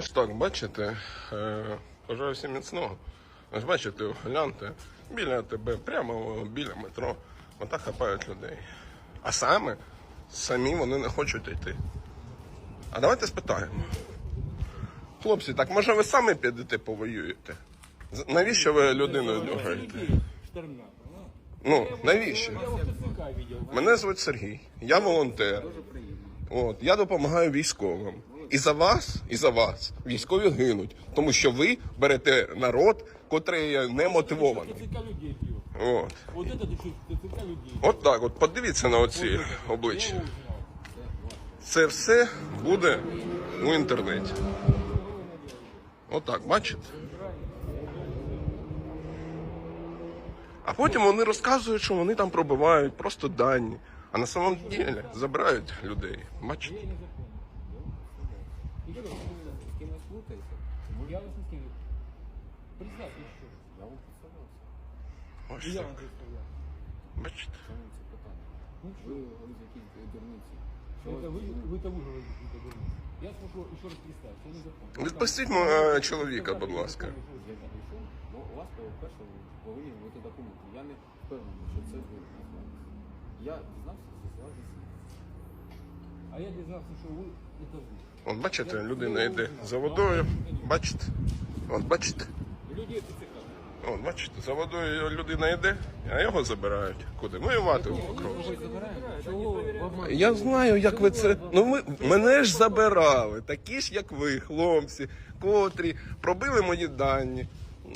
Ось так, бачите, е, бажаю всім міцного. Ось бачите, гляньте, біля тебе, прямо біля метро, отак хапають людей. А саме, самі вони не хочуть йти. А давайте спитаємо. Хлопці, так може ви самі підете повоюєте? Навіщо ви людиною? Штормят. Ну, навіщо? Мене звуть Сергій, я волонтер. От, я допомагаю військовим. І за вас, і за вас військові гинуть, тому що ви берете народ, котрий не мотивований. От. От так, от подивіться на оці обличчя. Це все буде у інтернеті. Отак, бачите? А потім вони розказують, що вони там пробивають просто дані. А на самом деле забирають людей. Бачите? Я вас не с кем. Представьте еще. Ось Я так. вам представляю. Бачите? Ви говорите якісь дурниці. Это вы, вы-то вы говорите какие-то дурницы. Я спрошу еще раз представь, что не закон. Відпустіть мого чоловіка, будь ласка. Я підійшов, бо у вас перше повинні бути документи. Я не впевнений, що це ви насправді. Я дізнався, з'ясував а я дізнався, що ви ви. От бачите, людина йде за водою. Бачите? От бачите? Люди ТЦК. От бачите, за водою людина йде, а його забирають. Куди? Воювати в Покровськ. Чого обманюєте? Я знаю, як ви це. Ну ми мене ж забирали, такі ж, як ви, хлопці, котрі пробили мої дані.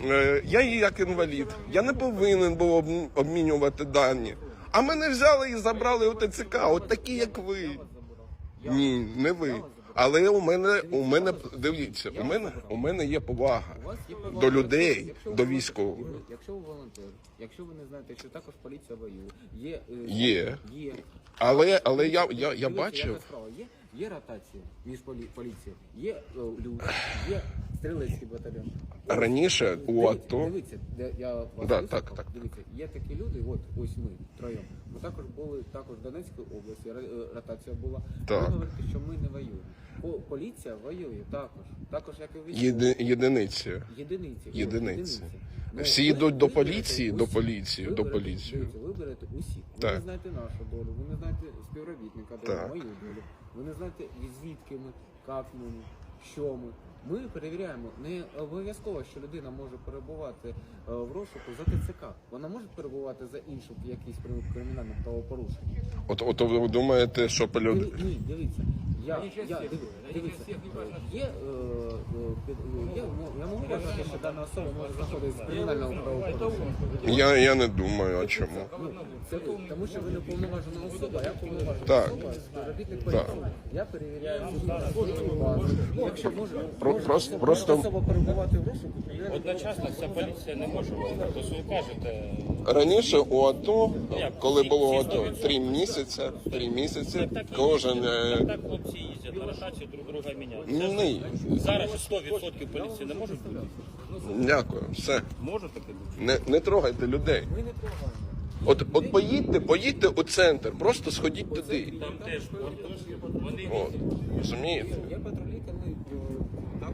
Е, Я є як інвалід. Я не повинен був об- обмінювати дані. А мене взяли і забрали у ТЦК. От такі, як ви. Ні, не ви. Але у мене, у мене, дивіться, у мене, у мене є повага до людей, до військових. Якщо ви волонтер, якщо ви не знаєте, що також поліція воює, є... е, Є. Є. Але, але я, я, я бачив. Є, є ротація між полі, поліцією, є е, люд, є стрілецький батальйон. Раніше у Дивіться, АТО. Дивіться, де я вас Да, так, так. Дивіться, є такі люди, от ось ми троєм. Ми також були також в Донецькій області, ре- е, ротація була. Так. Ви говорите, що ми не воюємо. По, поліція воює також. Також як і ви. Єди, єдиниці. Єдиниці. от, Єдиниці. Ну, Всі ви- йдуть до поліції, усіх. до поліції, до поліції. дивіться, Ви берете усіх. Ви Так. не знаєте нашу долю, ви не знаєте співробітника долю, Так. мою долю. Ви не знаєте звідки ми, як ми, що ми. Ми перевіряємо. Не обов'язково, що людина може перебувати е, в розшуку за ТЦК. Вона може перебувати за іншу якісь кримінальне правопорушення. От, от ви думаєте, що люди... люд... Ні, дивіться. Я, я, дивіться, важно. є, е, під- є, я можу вважати, що дана особа може знаходитися в кримінальному правопорушенні. Я, я не думаю, а чому. Ну, це ви, тому що ви не повноважена особа, я повноважена Так. особа, співробітник Так. поліції. Я перевіряю цю базу. Якщо може, Про- може, просто- може просто- особа перебувати в розшуку, Одночасно вся поліція не може воювати. Тобто ви кажете, Раніше у АТО, коли було АТО, три місяці, три місяці, кожен... е, так хлопці їздять на ротацію, друг друга міняють. Ні, Зараз 100% поліції не можуть бути. дякую, все. Може таке бути? Не, не трогайте людей. Ми не трогаємо. От, от поїдьте, поїдьте у центр, просто сходіть туди. Там теж вони От, розумієте? Є патрулі, коли е, повноваження.